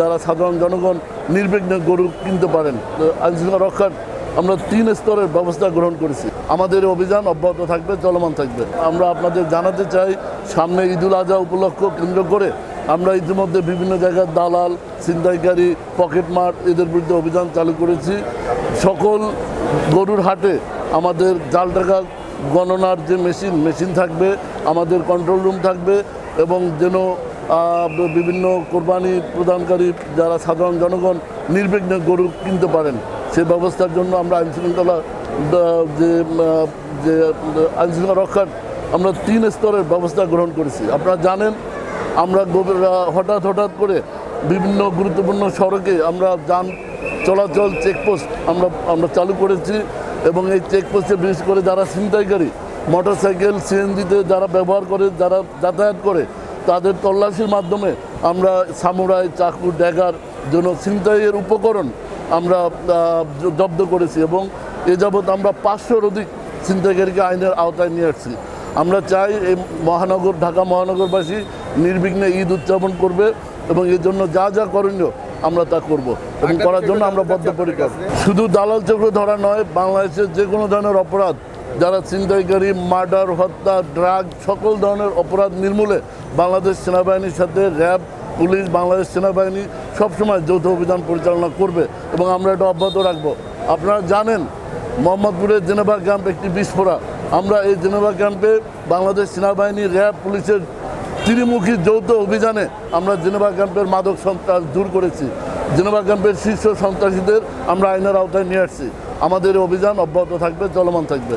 যারা সাধারণ জনগণ নির্বিঘ্নে গরু কিনতে পারেন আইনশৃঙ্খলা রক্ষার আমরা তিন স্তরের ব্যবস্থা গ্রহণ করেছি। আমাদের অভিযান অব্যাহত থাকবে, চলমান থাকবে। আমরা আপনাদের জানাতে চাই, সামনে ঈদুল আজহা উপলক্ষ কেন্দ্র করে আমরা ইতিমধ্যে বিভিন্ন জায়গার দালাল, ছিনতাইকারী পকেটমার এদের বিরুদ্ধে অভিযান চালু করেছি। সকল গরুর হাটে আমাদের জাল টাকা গণনার যে মেশিন মেশিন থাকবে, আমাদের কন্ট্রোল রুম থাকবে এবং যেন বিভিন্ন কোরবানি প্রদানকারী যারা সাধারণ জনগণ নির্বিঘ্নে গরু কিনতে পারেন সে ব্যবস্থার জন্য আমরা আইনশৃঙ্খলা যে যে আইনশৃঙ্খলা রক্ষার আমরা তিন স্তরের ব্যবস্থা গ্রহণ করেছি। আপনারা জানেন, আমরা হঠাৎ হঠাৎ করে বিভিন্ন গুরুত্বপূর্ণ সড়কে আমরা যান চলাচল চেকপোস্ট আমরা আমরা চালু করেছি এবং এই চেকপোস্টে বিশেষ করে যারা ছিনতাইকারী মোটরসাইকেল সিএনজিতে যারা ব্যবহার করে, যারা যাতায়াত করে তাদের তল্লাশির মাধ্যমে আমরা সামুরাই চাকু ড্যাগার জন্য ছিনতাইয়ের উপকরণ আমরা জব্দ করেছি এবং এ যাবৎ আমরা পাঁচশোর অধিক ছিনতাইকারীকে আইনের আওতায় নিয়ে আসছি। আমরা চাই এই মহানগর ঢাকা মহানগরবাসী নির্বিঘ্নে ঈদ উদযাপন করবে এবং এর জন্য যা যা করণীয় আমরা তা করব এবং করার জন্য আমরা বদ্ধপরিকর। শুধু দালাল চক্র ধরা নয় বাংলাদেশের যে কোনো ধরনের অপরাধ যারা ছিনতাইকারী, মার্ডার, হত্যা, ড্রাগ সকল ধরনের অপরাধ নির্মূলে বাংলাদেশ সেনাবাহিনীর সাথে র্যাব, পুলিশ, বাংলাদেশ সেনাবাহিনী সবসময় যৌথ অভিযান পরিচালনা করবে এবং আমরা এটা অব্যাহত রাখব। আপনারা জানেন, মোহাম্মদপুরের জেনেভা ক্যাম্প একটি বিস্ফোরা আমরা এই জেনেভা ক্যাম্পে বাংলাদেশ সেনাবাহিনী, র্যাব, পুলিশের ত্রিমুখী যৌথ অভিযানে আমরা জেনেভা ক্যাম্পের মাদক সন্ত্রাস দূর করেছি। জেনেভা ক্যাম্পের শীর্ষ সন্ত্রাসীদের আমরা আইনের আওতায় নিয়ে আসছি। আমাদের অভিযান অব্যাহত থাকবে, চলমান থাকবে।